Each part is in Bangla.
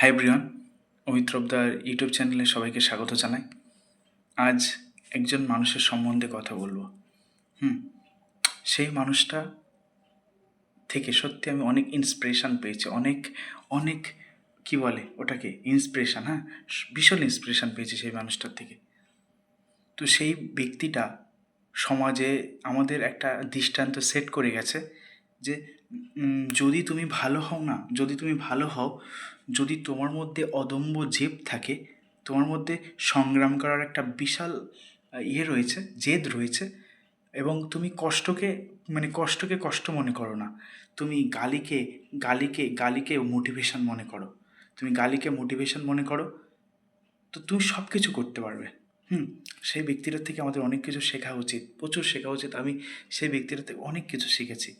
হাই ব্রিয়ন অমিত্রবদার ইউটিউব চ্যানেলে সবাইকে স্বাগত জানাই। আজ একজন মানুষের সম্বন্ধে কথা বলব। হুম, সেই মানুষটা থেকে সত্যি আমি অনেক ইন্সপিরেশান পেয়েছি। অনেক অনেক, কি বলে ওটাকে? ইন্সপিরেশান হ্যাঁ? ভীষণ ইন্সপিরেশান পেয়েছি সেই মানুষটার থেকে। তো সেই ব্যক্তিটা সমাজে আমাদের একটা দৃষ্টান্ত সেট করে গেছে। যে যদি তুমি ভালো হও না, যদি তুমি ভালো হও, যদি তোমার মধ্যে অদম্য জেদ থাকে, তোমার মধ্যে সংগ্রাম করার একটা বিশাল ইয়ে রয়েছে, জেদ রয়েছে, এবং তুমি কষ্টকে মানে কষ্টকে কষ্ট মনে করো না, তুমি গালিকে গালিকে গালিকে মোটিভেশন মনে করো, তুমি গালিকে মোটিভেশন মনে করো, তো তুমি সব কিছু করতে পারবে, হুম? সেই ব্যক্তিটার থেকে আমাদের অনেক কিছু শেখা উচিত, প্রচুর শেখা উচিত, আমি সেই ব্যক্তিটার থেকে অনেক কিছু শিখেছি।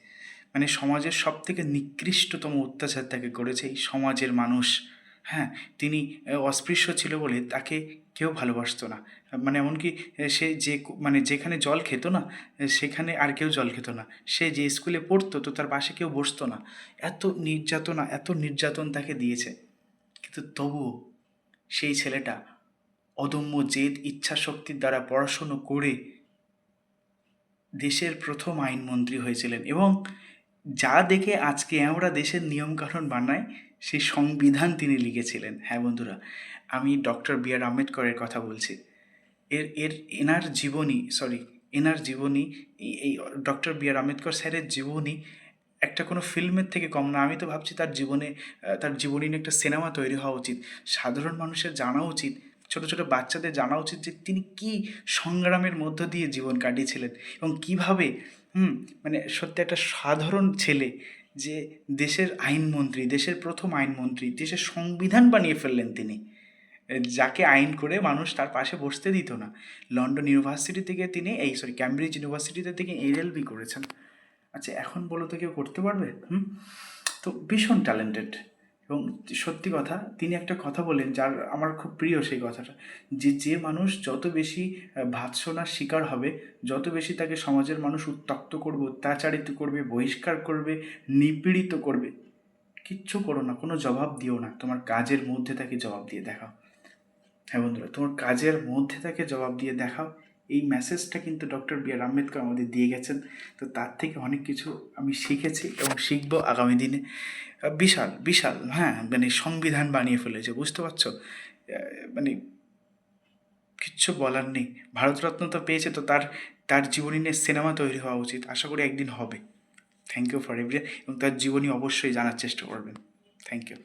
মানে সমাজের সব থেকে নিকৃষ্টতম অত্যাচার তাকে করেছে এই সমাজের মানুষ। হ্যাঁ তিনি অস্পৃশ্য ছিল বলে তাকে কেউ ভালোবাসতো না। মানে এমনকি সে যে মানে যেখানে জল খেত না সেখানে আর কেউ জল খেত না। সে যে স্কুলে পড়তো, তো তার পাশে কেউ বসতো না। এত নির্যাতনা, এত নির্যাতন তাকে দিয়েছে। কিন্তু তবুও সেই ছেলেটা অদম্য জেদ ইচ্ছা শক্তির দ্বারা পড়াশুনো করে দেশের প্রথম আইনমন্ত্রী হয়েছিলেন এবং যা দেখে আজকে আমরা দেশের নিয়মকানুন বানাই, সেই সংবিধান তিনি লিখেছিলেন। হ্যাঁ বন্ধুরা, আমি ডক্টর বি আর আম্বেদকরের কথা বলছি। এর এর, এনার জীবনী সরি এনার জীবনী, এই- ডক্টর বি আর আম্বেদকর স্যারের জীবনী একটা কোনো ফিল্মের থেকে কম না। আমি তো ভাবছি তার জীবনে তার জীবনী নিয়ে একটা সিনেমা তৈরি হওয়া উচিত। সাধারণ মানুষের জানা উচিত ছোট ছোট বাচ্চাদের জানা উচিত যে তিনি কি সংগ্রামের মধ্য দিয়ে জীবন কাটিয়েছিলেন এবং কীভাবে, হুম মানে সত্যি একটা সাধারণ ছেলে যে দেশের আইনমন্ত্রী, দেশের প্রথম আইনমন্ত্রী, দেশের সংবিধান বানিয়ে ফেললেন তিনি যাকে আইন করে মানুষ তার পাশে বসতে দিত না। লন্ডন ইউনিভার্সিটি থেকে তিনি এই, সরি, ক্যামব্রিজ ইউনিভার্সিটিতে থেকে এলএলবি করেছেন। আচ্ছা এখন বলো তো কেউ করতে পারবে? হুম? তো ভীষণ ট্যালেন্টেড এবং সত্যি কথা তিনি একটা কথা বলেন যার আমার খুব প্রিয় সেই কথাটা যে যে মানুষ যত বেশি আহ, ভাৎসনার শিকার হবে যত বেশি তাকে সমাজের মানুষ উত্তক্ত করবে অত্যাচারিত করবে বহিষ্কার করবে নিপীড়িত করবে কিচ্ছু করো না কোনো জবাব দিও না তোমার কাজের মধ্যে তাকে জবাব দিয়ে দেখাও। হ্যাঁ বন্ধুরা তোমার কাজের মধ্যে তাকে জবাব দিয়ে দেখাও। এই মেসেজটা কিন্তু ডক্টর বি আর আম্বেদকর আমাদের দিয়ে গেছেন। তো তার থেকে অনেক কিছু আমি শিখেছি এবং শিখব আগামী দিনে। বিশাল বিশাল হ্যাঁ মানে সংবিধান বানিয়ে ফেলেছে, বুঝতে পারছ? মানে কিচ্ছু বলার নেই। ভারতরত্ন তো পেয়েছে, তো তার তার জীবনী নিয়ে সিনেমা তৈরি হওয়া উচিত। আশা করি একদিন হবে। থ্যাংক ইউ ফর এভরি এবং তার জীবনী অবশ্যই জানার চেষ্টা করবেন। Thank you